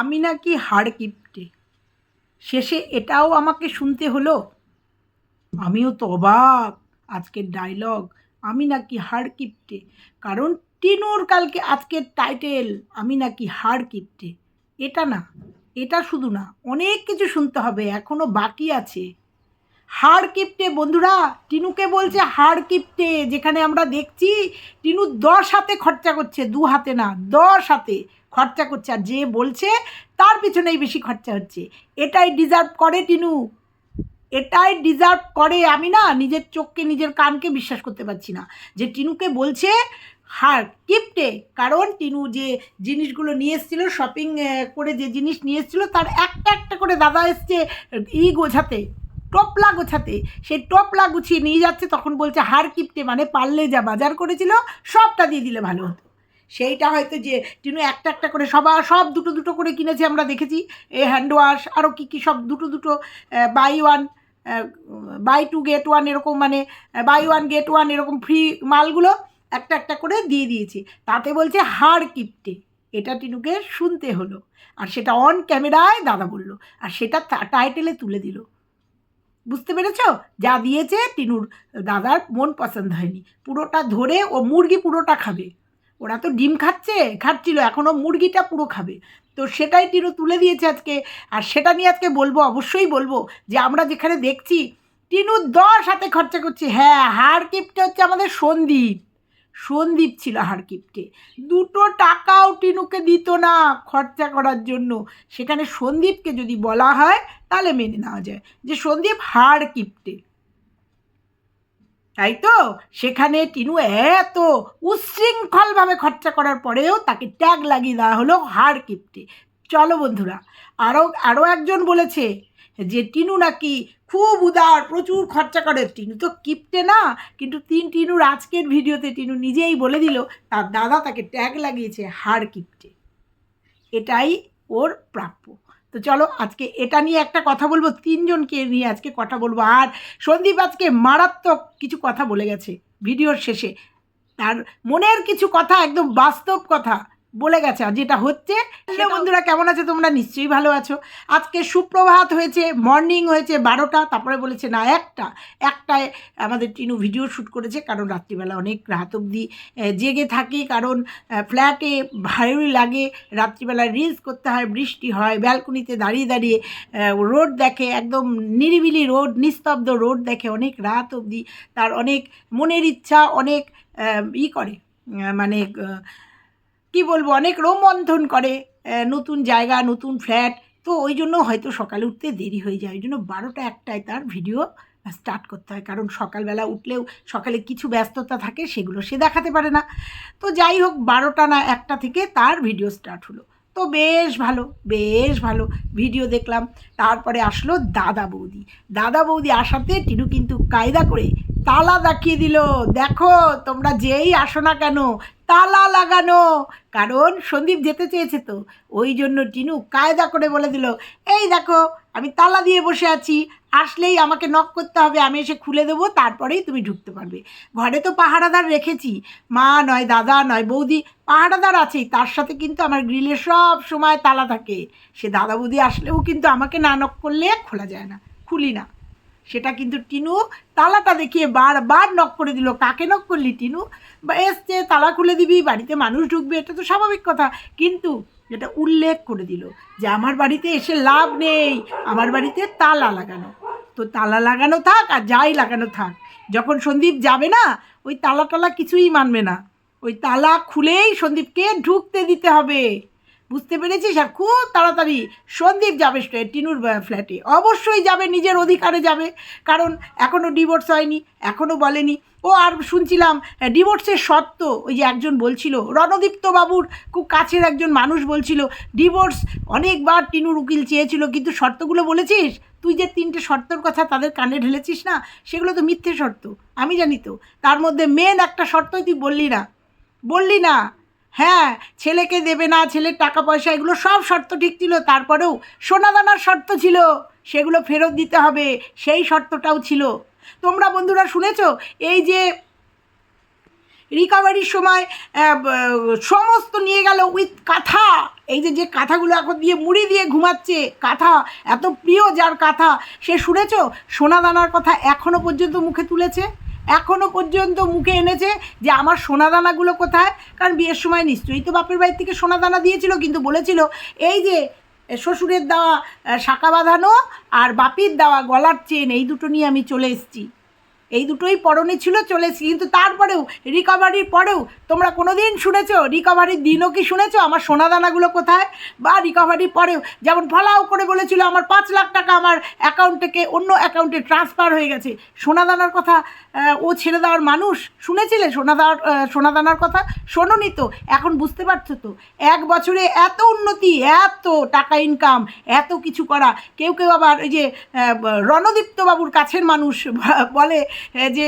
আমি নাকি হাড় কিপটে। শেষে এটাও আমাকে শুনতে হলো। আমিও তো অবাক, আজকের ডায়লগ আমি নাকি হাড় কিপটে। কারণ টিনুর কালকে আজকের টাইটেল আমি নাকি হাড় কিপটে। এটা না, এটা শুধু না, অনেক কিছু শুনতে হবে এখনও বাকি আছে। হাড় কিপটে বন্ধুরা, টিনুকে বলছে হাড় কিপটে, যেখানে আমরা দেখছি টিনু দশ হাতে খরচা করছে, দু হাতে না, দশ হাতে। খরচা করছে আর যে বলছে তার পিছনেই বেশি খরচা হচ্ছে। এটাই ডিজার্ভ করে টিনু। এটাই ডিজার্ভ করে আমি না নিজের চোখকে, নিজের কানকে বিশ্বাস করতে পারছি না। যে টিনুকে বলছে হার কিপটে কারণ টিনু যে জিনিসগুলো নিয়ে এসেছিল শপিং করে যে জিনিস নিয়ে এসেছিল, তার একটা একটা করে দাদা এসছে ই গোছাতে, টোপলা গোছাতে। সেই টোপলা গুছিয়ে নিয়ে যাচ্ছে, তখন বলছে হার কিপটে মানে পারলে যা বাজার করেছিল, সবটা দিয়ে দিলে ভালো হতো। সেইটা হয়তো যে টিনু একটা একটা করে সবার সব দুটো দুটো করে কিনেছে আমরা দেখেছি। এ হ্যান্ড ওয়াশ আরও কী কী সব দুটো দুটো buy one buy two get one এরকম মানে বাই ওয়ান গেট ওয়ান এরকম ফ্রি মালগুলো একটা একটা করে দিয়ে দিয়েছে। তাতে বলছে হাড় কিপটে। এটা টিনুকে শুনতে হলো। আর সেটা অন ক্যামেরায় দাদা বলল। আর সেটা টাইটেলে তুলে দিল। বুঝতে পেরেছ? যা দিয়েছে টিনুর দাদার মন পছন্দ হয়নি। পুরোটা ধরে ও মুরগি পুরোটা খাবে। ওরা তো ডিম খাচ্ছে, খাচ্ছিল এখনও মুরগিটা পুরো খাবে। তো সেটাই টিনু তুলে দিয়েছে আজকে। আর সেটা নিয়ে আজকে বলব, অবশ্যই বলব যে আমরা যেখানে দেখছি, টিনু দশ হাতে খরচা করছি। হ্যাঁ হার কিপটে হচ্ছে আমাদের সন্দীপ। সন্দীপ ছিল হার কিপটে দুটো টাকাও টিনুকে দিত না খরচা করার জন্য। সেখানে সন্দীপকে যদি বলা হয়, তাহলে মেনে নেওয়া যায় যে সন্দীপ হাড় কিপটে তাই তো সেখানে টিনু এত উচ্ছৃঙ্খলভাবে খরচা করার পরেও তাকে ট্যাগ লাগিয়ে দেওয়া হলো হাড় কিপটে। চলো বন্ধুরা আরও আরও একজন বলেছে যে টিনু নাকি খুব উদার, প্রচুর খরচা করে। টিনু তো কিপটে না, কিন্তু তিন, টিনুর আজকের ভিডিওতে টিনু নিজেই বলে দিল, তার দাদা তাকে ট্যাগ লাগিয়েছে হাড় কিপটে। এটাই ওর প্রাপ্য। তো চলো আজকে এটা নিয়ে একটা কথা বলব, তিনজনকে নিয়ে আজকে কথা বলব। আর সন্দীপ আজকে মারাত্মক কিছু কথা বলে গেছে, ভিডিওর শেষে। তার মনের কিছু কথা, একদম বাস্তব কথা। বলে গেছে আর যেটা হচ্ছে বন্ধুরা কেমন আছে? তোমরা নিশ্চয়ই ভালো আছো। আজকে সুপ্রভাত হয়েছে মর্নিং হয়েছে বারোটা তারপরে বলেছে না একটা। একটায় আমাদের টিনু ভিডিও শ্যুট করেছে কারণ রাত্রিবেলা অনেক রাত অবধি জেগে থাকি কারণ ফ্ল্যাটে ভালোই লাগে রাত্রিবেলা রিলস করতে হয় বৃষ্টি হয় ব্যালকনিতে দাঁড়িয়ে দাঁড়িয়ে রোড দেখে একদম নিরিবিলি রোড নিস্তব্ধ রোড দেখে অনেক রাত অবধি তার অনেক মনের ইচ্ছা অনেক ই করে মানে কি বলব, অনেক রোমন্থন করে নতুন জায়গা, নতুন ফ্ল্যাট। তো ওই জন্য হয়তো সকালে উঠতে দেরি হয়ে যায়। ওই জন্য বারোটা একটায় তার ভিডিও স্টার্ট করতে হয়। কারণ সকালবেলা উঠলেও সকালে কিছু ব্যস্ততা থাকে, সেগুলো সে দেখাতে পারে না। তো যাই হোক, বারোটা না একটা থেকে তার ভিডিও স্টার্ট হলো। তো বেশ ভালো বেশ ভালো ভিডিও দেখলাম। তারপরে আসলো দাদা বৌদি। দাদা বৌদি আসাতে টিনু কিন্তু কায়দা করে তালা দেখিয়ে দিল, দেখো, তোমরা যেই আসো না কেন, তালা লাগানো। কারণ সন্দীপ যেতে চেয়েছে তো, ওই জন্য টিনু কায়দা করে বলে দিল, এই দেখো, আমি তালা দিয়ে বসে আছি, আসলেই আমাকে নক করতে হবে, আমি এসে খুলে দেবো, তারপরেই তুমি ঢুকতে পারবে। ঘরে তো পাহারাদার রেখেছি, মা নয় দাদা নয় বৌদি, পাহারাদার আছেই, তার সাথে কিন্তু আমার গ্রিলে সব সময় তালা থাকে। সে দাদা বৌদি আসলেও কিন্তু আমাকে না নক করলে খোলা যায় না, খুলি না। সেটা কিন্তু টিনু তালাটা দেখিয়ে বারবার নক করে দিল। কাকে নক করলি টিনু? বা এসছে, তালা খুলে দিবি, বাড়িতে মানুষ ঢুকবে, এটা তো স্বাভাবিক কথা। কিন্তু এটা উল্লেখ করে দিল যে আমার বাড়িতে এসে লাভ নেই, আমার বাড়িতে তালা লাগানো। তো তালা লাগানো থাক আর যাই লাগানো থাক, যখন সন্দীপ যাবে না, ওই তালা টালা কিছুই মানবে না। ওই তালা খুলেই সন্দীপকে ঢুকতে দিতে হবে। বুঝতে পেরেছিস? আর খুব তাড়াতাড়ি সন্দীপ যাবে টিনুর ফ্ল্যাটে অবশ্যই যাবে, নিজের অধিকারে যাবে। কারণ এখনও ডিভোর্স হয়নি এখনও বলেনি। ও আর শুনছিলাম ডিভোর্সের শর্ত, ওই যে একজন বলছিল, রণদীপ্ত বাবুর খুব কাছের একজন মানুষ বলছিল ডিভোর্স অনেকবার টিনুর উকিল চেয়েছিল, কিন্তু শর্তগুলো বলেছিস? তুই যে তিনটে শর্তর কথা তাদের কানে ঢেলেছিস না, সেগুলো তো মিথ্যে শর্ত। আমি জানি তো, তার মধ্যে মেন একটা শর্তই তুই বললি না। বললি না হ্যাঁ ছেলেকে দেবে না, ছেলের টাকা পয়সা, এগুলো সব শর্ত ঠিক ছিল। তারপরেও সোনাদানার শর্ত ছিল, সেগুলো ফেরত দিতে হবে, সেই শর্তটাও ছিল। তোমরা বন্ধুরা শুনেছ, এই যে রিকভারির সময় সমস্ত নিয়ে গেল উইথ কাঁথা। এই যে যে কাঁথাগুলো এখন দিয়ে মুড়ি দিয়ে ঘুমাচ্ছে, কাঁথা এত প্রিয় যার কাঁথা, সে শুনেছ? সোনাদানার কথা এখনও পর্যন্ত মুখে তুলেছে? এখনও পর্যন্ত মুখে এনেছে যে আমার সোনাদানাগুলো কোথায়? কারণ বিয়ের সময় নিশ্চয়ই তো বাপের বাড়ির থেকে সোনাদানা দিয়েছিল, কিন্তু বলেছিল, এই যে, শ্বশুরের দেওয়া শাঁকা বাঁধানো আর বাপির দেওয়া গলার চেন, এই দুটো নিয়ে আমি চলে এসেছি। এই দুটোই পরনে ছিল চলেছি। কিন্তু তারপরেও রিকভারির পরেও তোমরা কোনো দিন শুনেছো রিকভারির দিনও কি শুনেছো? আমার সোনাদানাগুলো কোথায়? বা রিকভারির পরেও যেমন ফলাও করে বলেছিল আমার পাঁচ লাখ টাকা আমার অ্যাকাউন্ট থেকে অন্য অ্যাকাউন্টে ট্রান্সফার হয়ে গেছে। সোনাদানার কথা ও ছেড়ে দেওয়ার মানুষ শুনেছিলে? সোনাদার সোনাদানার কথা? শোনোনি তো? এখন বুঝতে পারছ তো? এক বছরে এত উন্নতি এত টাকা ইনকাম এত কিছু করা। কেউ কেউ আবার ওই যে আহ, রণদীপ্ত বাবুর কাছের মানুষ বলে যে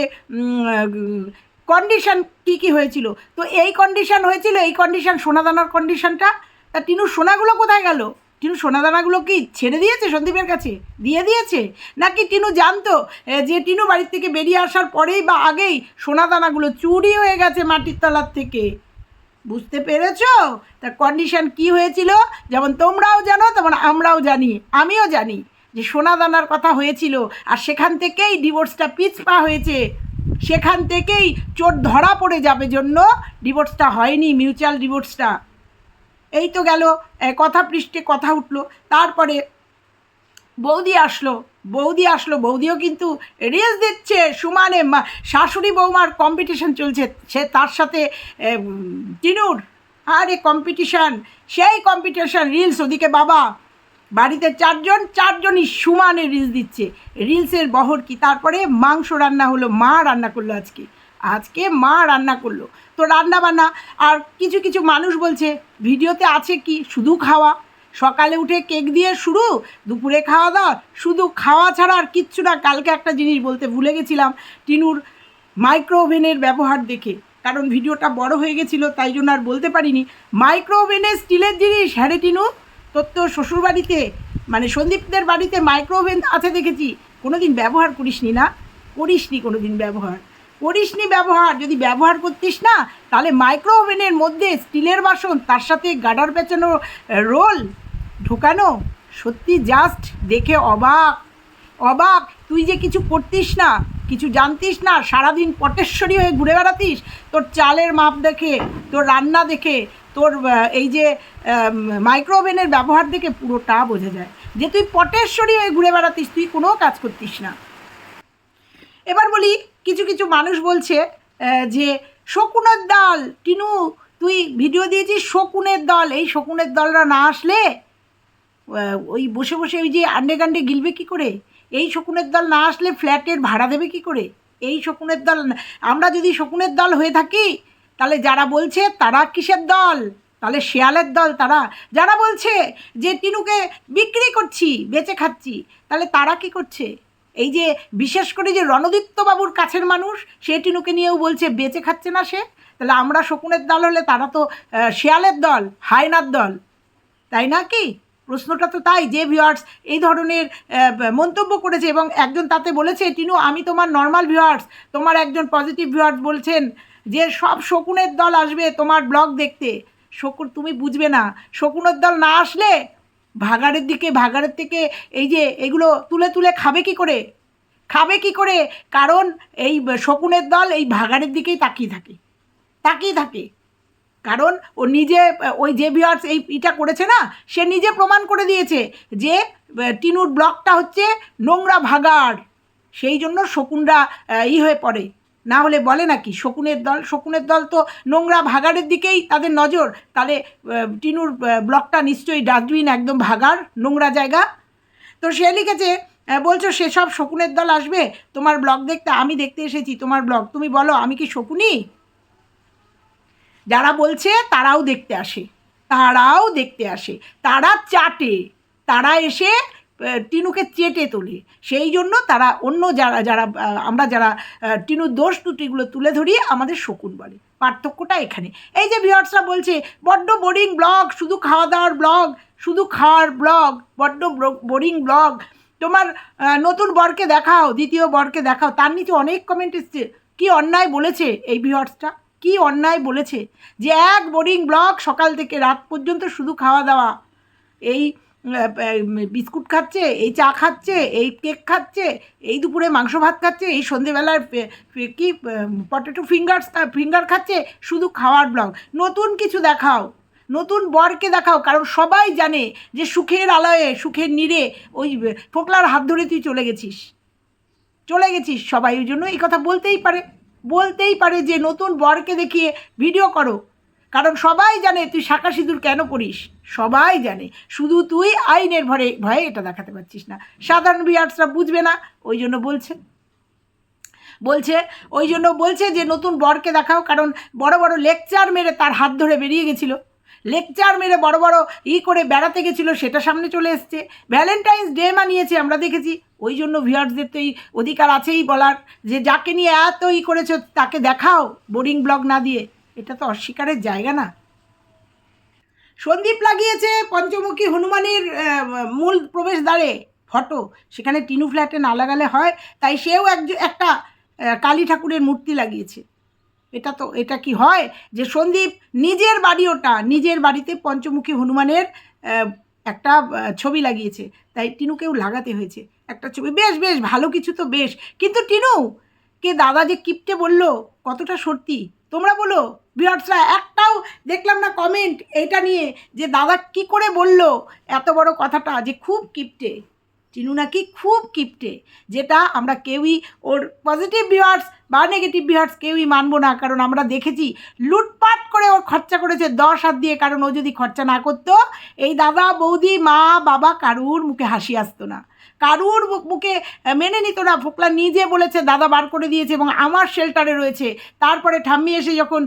কন্ডিশন কী কী হয়েছিল? তো এই কন্ডিশন হয়েছিল, এই কন্ডিশন সোনাদানার কন্ডিশনটা তা টিনু, সোনাগুলো কোথায় গেল? টিনু, সোনাদানাগুলো কি ছেড়ে দিয়েছে সন্দীপের কাছে? দিয়ে দিয়েছে? নাকি টিনু জানতো যে টিনু বাড়ির থেকে বেরিয়ে আসার পরেই বা আগেই সোনাদানাগুলো চুরি হয়ে গেছে মাটির তলার থেকে? বুঝতে পেরেছ? তার কন্ডিশন কি হয়েছিল? যেমন তোমরাও জানো, তেমন আমরাও জানি, আমিও জানি। যে সোনাদানার কথা হয়েছিল, আর সেখান থেকেই ডিভোর্সটা পিছপা হয়েছে। সেখান থেকেই চোর ধরা পড়ে যাবে জন্য ডিভোর্সটা হয়নি মিউচুয়াল ডিভোর্সটা এই তো গেল কথা পৃষ্ঠে কথা উঠল। তারপরে বৌদি আসলো বৌদি আসলো, বৌদিও কিন্তু রিলস দিচ্ছে, সুমানে শাশুড়ি বৌমার কম্পিটিশন চলছে, সে তার সাথে টিনুর, আরে কম্পিটিশান সেই কম্পিটিশান রিলস ওদিকে বাবা। বাড়িতে চারজন, চারজনই সমানে রিলস দিচ্ছে। রিলসের বহর কি? তারপরে মাংস রান্না হলো, মা রান্না করল আজকে। আজকে মা রান্না করল। তো রান্না বান্না আর কিছু কিছু মানুষ বলছে, ভিডিওতে আছে কি? শুধু খাওয়া? সকালে উঠে কেক দিয়ে শুরু, দুপুরে খাওয়া দাওয়া? শুধু খাওয়া ছাড়া আর কিচ্ছু না, কালকে একটা জিনিস বলতে ভুলে গেছিলাম, টিনুর মাইক্রো ওভেনের ব্যবহার দেখে। কারণ ভিডিওটা বড় হয়ে গেছিল, তাই জন্য আর বলতে পারিনি। মাইক্রো ওভেনে স্টিলের জিনিস হ্যাঁ রে টিনু? তোর তো শ্বশুরবাড়িতে মানে সন্দীপদের বাড়িতে মাইক্রো ওভেন আছে দেখেছি। কোনো দিন ব্যবহার করিসনি না? করিসনি কোনো দিন ব্যবহার। করিসনি ব্যবহার, যদি ব্যবহার করতিস না, তাহলে মাইক্রো ওভেনের মধ্যে স্টিলের বাসন, তার সাথে গাডার পেঁচানো রোল ঢোকানো, সত্যি জাস্ট দেখে অবাক। অবাক, তুই যে কিছু করতিস না, কিছু জানতিস না, সারাদিন পটেশ্বরী হয়ে ঘুরে বেড়াতিস, তোর চালের মাপ দেখে, তোর রান্না দেখে তোর এই যে মাইক্রো ওভেনের ব্যবহার দেখে পুরোটা বোঝা যায় যে তুই পটেশ্বরী হয়ে ঘুরে বেড়াতিস, তুই কোনো কাজ করতিস না। এবার বলি, কিছু কিছু মানুষ বলছে যে শকুনের দল টিনু, তুই ভিডিও দিয়েছিস শকুনের দল এই শকুনের দলরা না আসলে ওই বসে বসে ওই যে আন্ডে গান্ডে গিলবে কি করে? এই শকুনের দল না আসলে ফ্ল্যাটের ভাড়া দেবে কি করে? এই শকুনের দল আমরা যদি শকুনের দল হয়ে থাকি তাহলে যারা বলছে তারা কিসের দল? তাহলে শেয়ালের দল তারা। যারা বলছে যে টিনুকে বিক্রি করছি, বেচে খাচ্ছি তাহলে তারা কি করছে? এই যে, বিশেষ করে যে রণদীপ্তবাবুর কাছের মানুষ, সে টিনুকে নিয়েও বলছে, বেচে খাচ্ছে না সে? তাহলে আমরা শকুনের দল হলে তারা তো শেয়ালের দল, হায়নার দল। তাই না কি? প্রশ্নটা তো তাই যে ভিউয়ার্স এই ধরনের মন্তব্য করেছে এবং একজন তাতে বলেছে টিনু আমি তোমার নর্মাল ভিউয়ার্স তোমার একজন পজিটিভ ভিউয়ার্স বলছেন যে সব শকুনের দল আসবে তোমার ব্লগ দেখতে, শকুন, তুমি বুঝবে না। শকুনের দল না আসলে ভাগাড়ের দিকে, ভাগাড়ের থেকে এই যে এগুলো তুলে তুলে খাবে কি করে? খাবে কি করে? কারণ এই শকুনের দল এই ভাগাড়ের দিকেই তাকিয়ে থাকে তাকিয়ে থাকে। কারণ ও নিজে, ওই যে ভিউয়ার্স এই ইটা করেছে না, সে নিজে প্রমাণ করে দিয়েছে যে টিনুর ব্লকটা হচ্ছে নোংরা ভাগাড়। সেই জন্য শকুনরা ই হয়ে পড়ে। না হলে বলে নাকি? শকুনের দল শকুনের দল তো নোংরা ভাগাড়ের দিকেই তাদের নজর। তাহলে টিনুর ব্লকটা নিশ্চয়ই ডাস্টবিন একদম ভাগাড়, নোংরা জায়গা। তো সে লিখেছে বলছো, সেসব শকুনের দল আসবে। তোমার ব্লগ দেখতে আমি দেখতে এসেছি। তোমার ব্লগ তুমি বলো, আমি কি শকুনি? যারা বলছে, তারাও দেখতে আসে। তারাও দেখতে আসে। তারা চাটে। তারা এসে টিনুকে চেটে তোলে। সেই জন্য তারা অন্য যারা যারা আমরা যারা টিনুর দোষ ত্রুটিগুলো তুলে ধরি, আমাদের শকুন বলে। পার্থক্যটা এখানে। এই যে ভিউয়ার্সরা বলছে, বড্ড বোরিং ব্লগ শুধু খাওয়া দাওয়ার ব্লগ শুধু খাওয়ার ব্লগ বড্ড বোরিং ব্লগ তোমার নতুন বরকে দেখাও, দ্বিতীয় বরকে দেখাও। তার নিচে অনেক কমেন্ট এসছে। কি অন্যায় বলেছে এই ভিউয়ার্সটা? কি অন্যায় বলেছে? যে এক বোরিং ব্লক সকাল থেকে রাত পর্যন্ত শুধু খাওয়া দাওয়া এই বিস্কুট খাচ্ছে, এই চা খাচ্ছে, এই কেক খাচ্ছে, এই দুপুরে মাংস ভাত খাচ্ছে, এই সন্ধেবেলার কি পটেটো ফিঙ্গার ফিঙ্গার খাচ্ছে, শুধু খাওয়ার ব্লগ নতুন কিছু দেখাও, নতুন বরকে দেখাও, কারণ সবাই জানে যে সুখের আলয়ে, সুখের নীড়ে ওই ফোকলার হাত ধরে তুই চলে গেছিস। চলে গেছিস সবাই, ওই জন্য এই কথা বলতেই পারে বলতেই পারে যে নতুন বরকে দেখিয়ে ভিডিও করো। কারণ সবাই জানে তুই শাঁকা সিঁদুর কেন পড়িস। সবাই জানে। শুধু তুই আইনের ভরে ভয়ে এটা দেখাতে পারছিস না। সাধারণ বিয়ার্সরা বুঝবে না। ওই জন্য বলছে। বলছে, ওই জন্য বলছে যে, নতুন বরকে দেখাও। কারণ বড় বড় লেকচার মেরে তার হাত ধরে বেরিয়ে গেছিল। লেকচার মেরে বড় বড় ই করে বেড়াতে গেছিল, সেটা সামনে চলে এসছে। ভ্যালেন্টাইন্স ডে মানিয়েছে, আমরা দেখেছি। ওই জন্য ভিউয়ার্সদের তো এই অধিকার আছেই বলার। যে, যাকে নিয়ে এত ই করেছ, তাকে দেখাও বোরিং ব্লগ না দিয়ে। এটা তো অস্বীকারের জায়গা না। সন্দীপ লাগিয়েছে পঞ্চমুখী হনুমানের মূল প্রবেশদ্বারে ফটো। সেখানে টিনু ফ্ল্যাটে না লাগালে হয়, তাই সেও একজ- একটা কালী ঠাকুরের মূর্তি লাগিয়েছে। এটা তো, এটা কি হয় যে সন্দীপ নিজের বাড়ি ওটা নিজের বাড়িতে পঞ্চমুখী হনুমানের একটা ছবি লাগিয়েছে। তাই টিনুকেও লাগাতে হয়েছে একটা ছবি। বেশ বেশ, ভালো কিছু তো বেশ। কিন্তু টিনু, কে দাদা যে কিপটে বলল, কতটা সত্যি? তোমরা বলো ভিউয়ার্সরা একটাও দেখলাম না কমেন্ট এটা নিয়ে যে দাদা কি করে বলল এত বড় কথাটা যে খুব কিপটে। চিনু নাকি খুব কিপটে, যেটা আমরা কেউই ওর পজিটিভ ভিউয়ার্স বা নেগেটিভ ভিউয়ার্স কেউই মানবো না, কারণ আমরা দেখেছি লুটপাট করে ওর খরচা করেছে দশ হাত দিয়ে, কারণ ও যদি খরচা না করতো, এই দাদা, বৌদি, মা, বাবা কারুর মুখে হাসি আসতো না। কারুর মুখ- মেনে নিত না। ফোকলা নিজে বলেছে, দাদা বার করে দিয়েছে এবং আমার শেল্টারে রয়েছে। তারপরে ঠাম্মি এসে যখন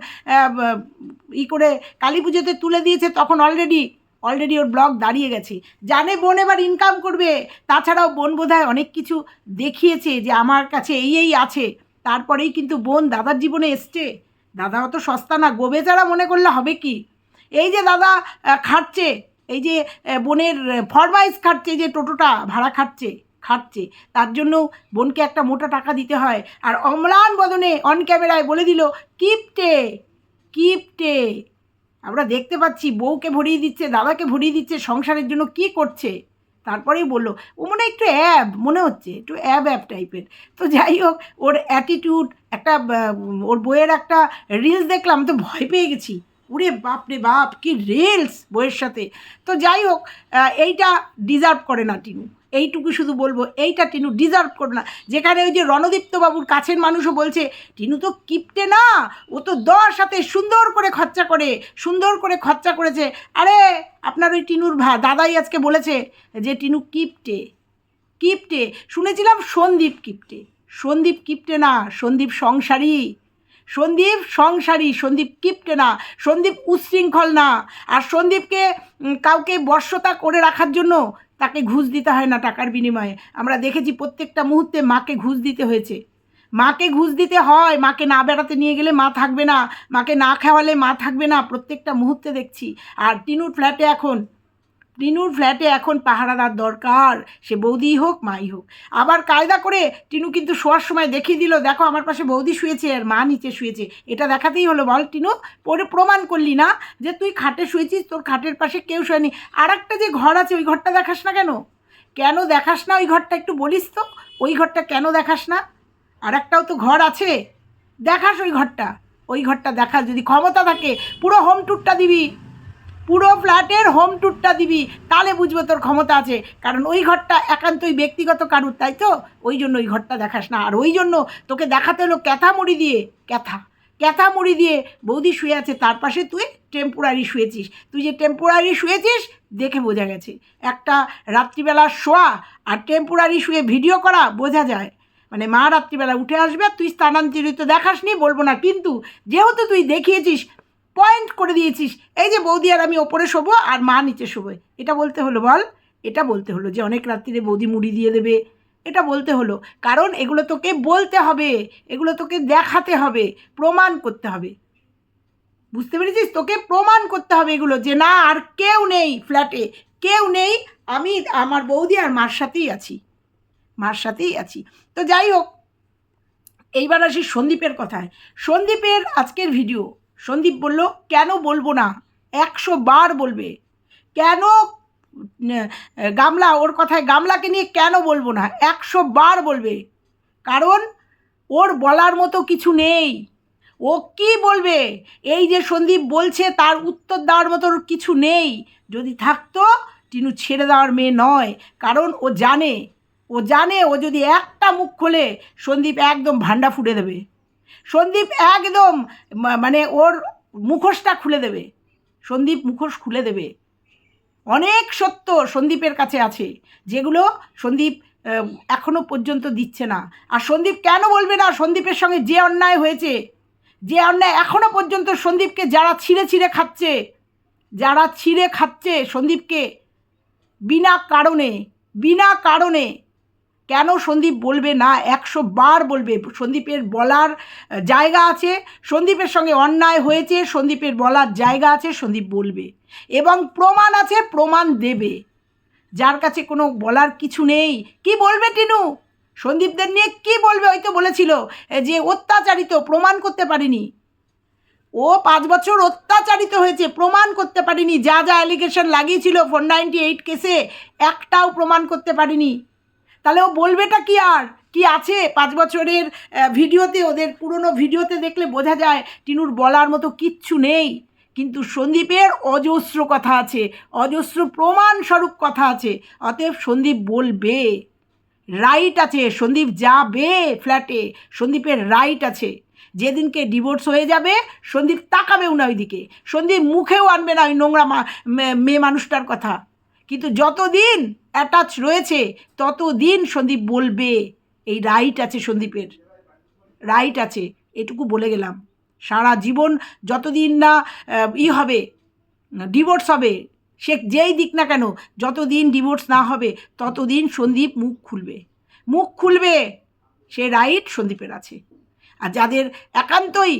ই করে কালী পুজোতে তুলে দিয়েছে, তখন অলরেডি অলরেডি ওর ব্লগ দাঁড়িয়ে গেছে। জানে বোন এবার ইনকাম করবে। তাছাড়াও বোন বোধহয় অনেক কিছু দেখিয়েছে যে আমার কাছে এই এই আছে। তারপরেই কিন্তু বোন দাদার জীবনে এসছে। দাদা অত সস্তা না। গোবে ছাড়া মনে করলে হবে কি? এই যে দাদা খাটছে এই যে বোনের ফরমাইজ খাটছে যে টোটোটা, ভাড়া খাটছে খাটছে, তার জন্য বোনকে একটা মোটা টাকা দিতে হয়। আর অম্লান বদনে অন ক্যামেরায় বলে দিল, কিপটে কিপটে। আমরা দেখতে পাচ্ছি বউকে ভরিয়ে দিচ্ছে, দাদাকে ভরিয়ে দিচ্ছে, সংসারের জন্য কি করছে? তারপরেই বলল ও মনে একটু অ্যাব, মনে হচ্ছে, একটু অ্যাব অ্যাব টাইপের। তো যাই হোক, ওর অ্যাটিটিউড একটা ওর বইয়ের একটা রিলস দেখলাম, তো ভয় পেয়ে গেছি। ওরে বাপ রে বাপ, কি রিলস বইয়ের সাথে। তো যাই হোক এইটা ডিজার্ভ করে না টিনু। এইটুকু শুধু বলব, এইটা টিনু ডিজার্ভ করে না। যেখানে ওই যে রণদীপ্ত বাবুর কাছের মানুষও বলছে, টিনু তো কিপটে না, ও তো দশ হাতে সুন্দর করে খরচা করে, সুন্দর করে খরচা করেছে। আরে, আপনার ওই টিনুর ভা, দাদাই আজকে বলেছে যে টিনু কিপটে কিপটে। শুনেছিলাম সন্দীপ কিপটে। সন্দীপ কিপটে না, সন্দীপ সংসারী। সন্দীপ সংসারী, সন্দীপ কিপটে না, সন্দীপ উচ্ছৃঙ্খল না। আর সন্দীপকে কাউকে বর্ষতা করে রাখার জন্য তাকে ঘুষ দিতে হয় না টাকার বিনিময়ে। আমরা দেখেছি প্রত্যেকটা মুহূর্তে মাকে ঘুষ দিতে হয়েছে। মাকে ঘুষ দিতে হয়, মাকে না বেড়াতে নিয়ে গেলে মা থাকবে না, মাকে না খাওয়ালে মা থাকবে না, প্রত্যেকটা মুহূর্তে দেখছি। আর টিনুর ফ্ল্যাটে এখন টিনুর ফ্ল্যাটে এখন পাহারাদার দরকার। সে বৌদিই হোক, মাই হোক। আবার কায়দা করে টিনু কিন্তু শোয়ার সময় দেখিয়ে দিল, দেখো, আমার পাশে বৌদি শুয়েছে আর মা নিচে শুয়েছে। এটা দেখাতেই হলো। বল, টিনু, পরে প্রমাণ করলি না যে তুই খাটে শুয়েছিস, তোর খাটের পাশে কেউ শোয়নি। আর একটা যে ঘর আছে, ওই ঘরটা দেখাস না কেন? কেন দেখাস না ওই ঘরটা একটু বলিস তো? ওই ঘরটা কেন দেখাস না? আর একটাও তো ঘর আছে। দেখাস ওই ঘরটা। ওই ঘরটা দেখাস। যদি ক্ষমতা থাকে, পুরো হোম ট্যুরটা দিবি। পুরো ফ্ল্যাটের হোম ট্যুরটা দিবি, তাহলে বুঝব তোর ক্ষমতা আছে। কারণ ওই ঘরটা একান্তই ব্যক্তিগত কারুর, তাই তো? ওই জন্য ওই ঘরটা দেখাস না। আর ওই জন্য তোকে দেখাতে হলো ক্যাথা মুড়ি দিয়ে। ক্যাথা। ক্যাথা মুড়ি দিয়ে বৌদি শুয়ে আছে, তার পাশে তুই টেম্পোরারি শুয়েছিস। তুই যে টেম্পোরারি শুয়েছিস, দেখে বোঝা গেছে। একটা রাত্রিবেলা শোয়া আর টেম্পোরারি শুয়ে ভিডিও করা বোঝা যায়। মানে মা রাত্রিবেলা উঠে আসবে, তুই স্থানান্তরিত দেখাসনি, বলব না। কিন্তু যেহেতু তুই দেখিয়েছিস পয়েন্ট করে দিয়েছিস। এই যে বৌদি আর আমি ওপরে শোবো আর মা নিচে শোবে। এটা বলতে হলো বল, এটা বলতে হলো যে অনেক রাত্রিরে বৌদি মুড়ি দিয়ে দেবে। এটা বলতে হলো, কারণ এগুলো তোকে বলতে হবে, এগুলো তোকে দেখাতে হবে, প্রমাণ করতে হবে। বুঝতে পেরেছিস? তোকে প্রমাণ করতে হবে এগুলো যে না, আর কেউ নেই ফ্ল্যাটে কেউ নেই, আমি আমার বৌদি আর মার সাথেই আছি। মার সাথেই আছি। তো যাই হোক, এইবার আসি সন্দীপের কথায়। সন্দীপের আজকের ভিডিও সন্দীপ বলল, কেন বলব না? একশো বার বলবে। কেন গামলা, ওর কথায় গামলাকে নিয়ে কেন বলব না? একশো বার বলবে। কারণ ওর বলার মতো কিছু নেই। ও কি বলবে? এই যে সন্দীপ বলছে, তার উত্তর দেওয়ার মতো কিছু নেই। যদি থাকতো, টিনু ছেড়ে দেওয়ার মেয়ে নয়। কারণ ও জানে। ও জানে, ও যদি একটা মুখ খোলে, সন্দীপ একদম ভান্ডা ফুটে দেবে। সন্দীপ একদম মানে ওর মুখোশটা খুলে দেবে। সন্দীপ মুখোশ খুলে দেবে। অনেক সত্য সন্দীপের কাছে আছে যেগুলো সন্দীপ আহ, এখনও পর্যন্ত দিচ্ছে না। আর সন্দীপ কেন বলবে না সন্দীপের সঙ্গে যে অন্যায় হয়েছে? যে অন্যায় এখনও পর্যন্ত সন্দীপকে যারা ছিঁড়ে ছিঁড়ে খাচ্ছে যারা ছিঁড়ে খাচ্ছে সন্দীপকে বিনা কারণে বিনা কারণে কেন সন্দীপ বলবে না? একশো বার বলবে। সন্দীপের বলার জায়গা আছে। সন্দীপের সঙ্গে অন্যায় হয়েছে, সন্দীপের বলার জায়গা আছে, সন্দীপ বলবে। এবং প্রমাণ আছে, প্রমাণ দেবে। যার কাছে কোনো বলার কিছু নেই। কি বলবে টিনু? সন্দীপদের নিয়ে কি বলবে? ওই তো বলেছিল যে অত্যাচারিত, প্রমাণ করতে পারিনি। ও পাঁচ বছর অত্যাচারিত হয়েছে, প্রমাণ করতে পারিনি। যা যা অ্যালিগেশন লাগিয়েছিল ফোর নাইনটি এইট কেসে একটাও প্রমাণ করতে পারিনি। তাহলে ও বলবেটা কি আর? কি আছে? পাঁচ বছরের ভিডিওতে, ওদের পুরনো ভিডিওতে দেখলে বোঝা যায় টিনুর বলার মতো কিচ্ছু নেই। কিন্তু সন্দীপের অজস্র কথা আছে, অজস্র প্রমাণস্বরূপ কথা আছে। অতএব সন্দীপ বলবে। রাইট আছে, সন্দীপ যাবে ফ্ল্যাটে সন্দীপের রাইট আছে। যেদিনকে ডিভোর্স হয়ে যাবে, সন্দীপ তাকাবেও না ওইদিকে। সন্দীপ মুখেও আনবে না ওই নোংরা মা- মেয়ে মানুষটার কথা। কিন্তু যতদিন অ্যাটাচ রয়েছে, ততদিন সন্দীপ বলবে, এই রাইট আছে সন্দীপের। রাইট আছে, এটুকু বলে গেলাম। সারা জীবন যতদিন না ই হবে ডিভোর্স হবে, সে যেই দিক না কেন, যতদিন ডিভোর্স না হবে, ততদিন সন্দীপ মুখ খুলবে। মুখ খুলবে, সে রাইট সন্দীপের আছে। আর যাদের একান্তই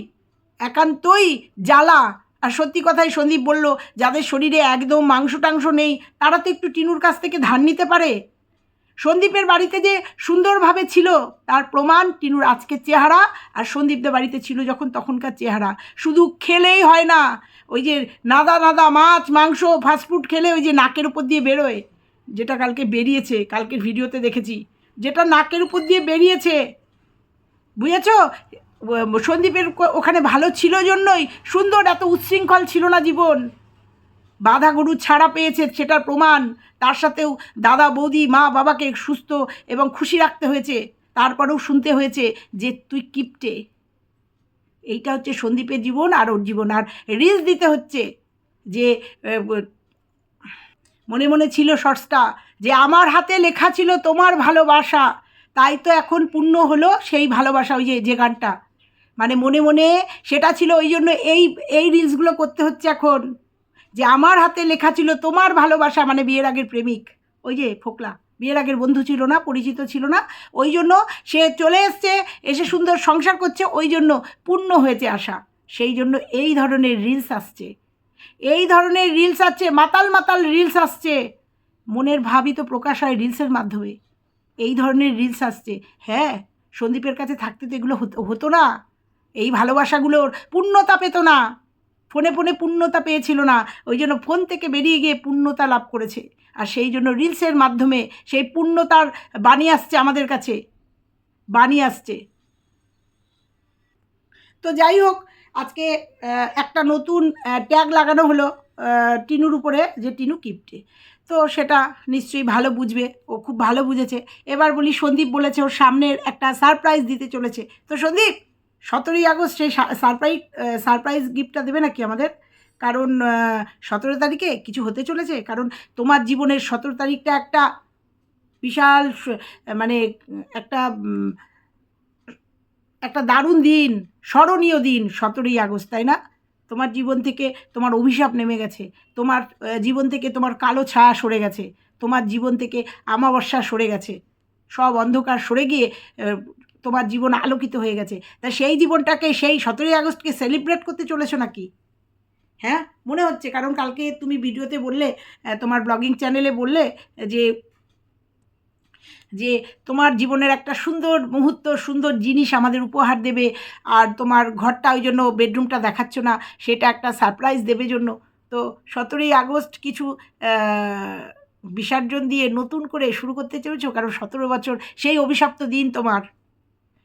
একান্তই জ্বালা আর সত্যি কথাই সন্দীপ বলল, যাদের শরীরে একদম মাংস টাংস নেই, তারা তো একটু টিনুর কাছ থেকে ধার নিতে পারে। সন্দীপের বাড়িতে যে সুন্দরভাবে ছিল, তার প্রমাণ টিনুর আজকের চেহারা, আর সন্দীপদের বাড়িতে ছিল যখন তখনকার চেহারা। শুধু খেলেই হয় না, ওই যে নাদা নাদা মাছ, মাংস ফাস্টফুড খেলে ওই যে নাকের উপর দিয়ে বেরোয়, যেটা কালকে বেরিয়েছে, কালকের ভিডিওতে দেখেছি। যেটা নাকের উপর দিয়ে বেরিয়েছে। বুঝেছ? সন্দীপের ওখানে ভালো ছিল জন্যই সুন্দর এত উচ্ছৃঙ্খল ছিল না জীবন। বাধা গরু ছাড়া পেয়েছে সেটার প্রমাণ। তার সাথেও দাদা, বৌদি, মা, বাবাকে সুস্থ এবং খুশি রাখতে হয়েছে। তারপরেও শুনতে হয়েছে যে তুই কিপটে। এইটা হচ্ছে সন্দীপের জীবন আর ওর জীবন। আর রিলস দিতে হচ্ছে যে মনে মনে ছিল শর্টসটা যে আমার হাতে লেখা ছিল তোমার ভালোবাসা। তাই তো এখন পূর্ণ হলো সেই ভালোবাসা, ওই যে যে গানটা। মানে মনে মনে সেটা ছিল ওই জন্য এই এই রিলসগুলো করতে হচ্ছে এখন। যে আমার হাতে লেখা ছিল তোমার ভালোবাসা মানে বিয়ের আগের প্রেমিক। ওই যে ফোকলা, বিয়ের আগের বন্ধু ছিল না, পরিচিত ছিল না। ওই জন্য সে চলে এসছে, এসে সুন্দর সংসার করছে, ওই জন্য পূর্ণ হয়েছে আশা। সেই জন্য এই ধরনের রিলস আসছে। এই ধরনের রিলস আসছে, মাতাল মাতাল রিলস আসছে। মনের ভাবই তো প্রকাশ হয় রিলসের মাধ্যমে। এই ধরনের রিলস আসছে। হ্যাঁ সন্দীপের কাছে থাকতে তো এগুলো হতো হতো না। এই ভালোবাসাগুলোর পূর্ণতা পেত না। ফোনে ফোনে পূর্ণতা পেয়েছিল না। ওই জন্য ফোন থেকে বেরিয়ে গিয়ে পূর্ণতা লাভ করেছে। আর সেই জন্য রিলসের মাধ্যমে সেই পূর্ণতার বাণী আসছে আমাদের কাছে। বাণী আসছে। তো যাই হোক, আজকে একটা নতুন ট্যাগ লাগানো হলো টিনুর উপরে যে টিনু কিপটে। তো সেটা নিশ্চয়ই ভালো বুঝবে। ও খুব ভালো বুঝেছে। এবার বলি সন্দীপ বলেছে, ওর সামনের একটা সারপ্রাইজ দিতে চলেছে। তো সন্দীপ! সতেরোই আগস্ট সেই সারপ্রাইজ সারপ্রাইজ গিফটটা দেবে নাকি আমাদের? কারণ সতেরো তারিখে কিছু হতে চলেছে। কারণ তোমার জীবনের সতেরো তারিখটা একটা বিশাল মানে একটা একটা দারুণ দিন, স্মরণীয় দিন সতেরোই আগস্ট, তাই না? তোমার জীবন থেকে তোমার অভিশাপ নেমে গেছে। তোমার জীবন থেকে তোমার কালো ছায়া সরে গেছে। তোমার জীবন থেকে আমাবস্যা সরে গেছে। সব অন্ধকার সরে গিয়ে তোমার জীবন আলোকিত হয়ে গেছে। তা সেই জীবনটাকে সেই সতেরোই আগস্টকে সেলিব্রেট করতে চলেছো নাকি? হ্যাঁ? মনে হচ্ছে, কারণ কালকে তুমি ভিডিওতে বললে তোমার ব্লগিং চ্যানেলে বললে, যে যে তোমার জীবনের একটা সুন্দর মুহূর্ত, সুন্দর জিনিস আমাদের উপহার দেবে, আর তোমার ঘরটা ওই জন্য বেডরুমটা দেখাচ্ছ না, সেটা একটা সারপ্রাইজ দেবে জন্য। তো সতেরোই আগস্ট কিছু বিসর্জন দিয়ে নতুন করে শুরু করতে চলেছো? কারণ সতেরো বছর সেই অভিশপ্ত দিন তোমার।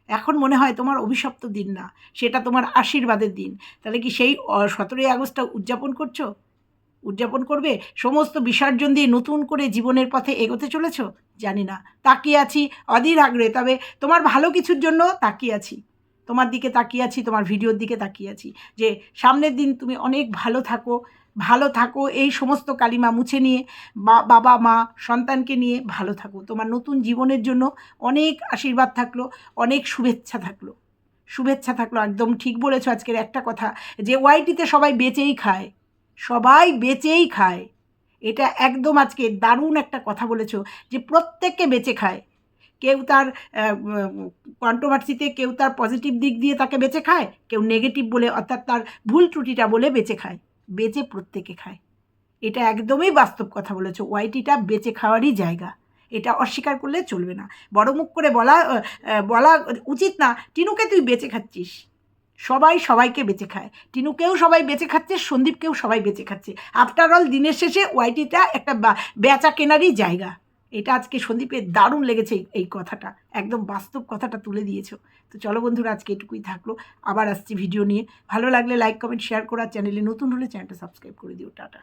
এখন মনে হয় তোমার অভিশপ্ত দিন না, সেটা তোমার আশীর্বাদের দিন। তাহলে কি সেই সতেরোই আগস্টটা উদযাপন করছ? উদযাপন করবে? সমস্ত বিসর্জন দিয়ে নতুন করে জীবনের পথে এগোতে চলেছ? জানি না। তাকিয়ে আছি, অধীর আগ্রহে, তবে তোমার ভালো কিছুর জন্য তাকিয়ে আছি। তোমার দিকে তাকিয়ে আছি, তোমার ভিডিওর দিকে তাকিয়ে আছি। যে সামনের দিন তুমি অনেক ভালো থাকো ভালো থাকো, এই সমস্ত কালিমা মুছে নিয়ে বাবা, মা, সন্তানকে নিয়ে ভালো থাকো। তোমার নতুন জীবনের জন্য অনেক আশীর্বাদ থাকল, অনেক শুভেচ্ছা থাকল। শুভেচ্ছা থাকল, একদম ঠিক বলেছ আজকের একটা কথা, যে ওয়াইটিতে সবাই বেঁচেই খায়। সবাই বেঁচেই খায়। এটা একদম আজকে দারুণ একটা কথা বলেছ, যে প্রত্যেককে বেঁচে খায়। কেউ তার কন্ট্রোভার্সিতে কেউ তার পজিটিভ দিক দিয়ে তাকে বেচে খায়, কেউ নেগেটিভ বলে, অর্থাৎ তার ভুল ত্রুটিটা বলে বেঁচে খায়। বেচে প্রত্যেকে খায়। এটা একদমই বাস্তব কথা বলেছে। ওয়াইটিটা বেচে খাওয়ারই জায়গা। এটা অস্বীকার করলে চলবে না। বড় মুখ করে বলা বলা উচিত না, টিনুকে তুই বেঁচে খাচ্ছিস। সবাই সবাইকে বেঁচে খায়। টিনুকেও সবাই বেঁচে খাচ্ছে, সন্দীপকেও সবাই বেঁচে খাচ্ছে। আফটার অল দিনের শেষে ওয়াইটিটা একটা বেচা কেনারই জায়গা। এটা আজকে সন্দীপের দারুণ লেগেছে এই- কথাটা। একদম বাস্তব কথাটা তুলে দিয়েছ। তো চলো বন্ধুরা, আজকে এটুকুই থাকল। আবার আসছি ভিডিও নিয়ে। ভালো লাগলে লাইক কমেন্ট শেয়ার করা চ্যানেলে নতুন হলে চ্যানেলটা সাবস্ক্রাইব করে দিও। টাটা।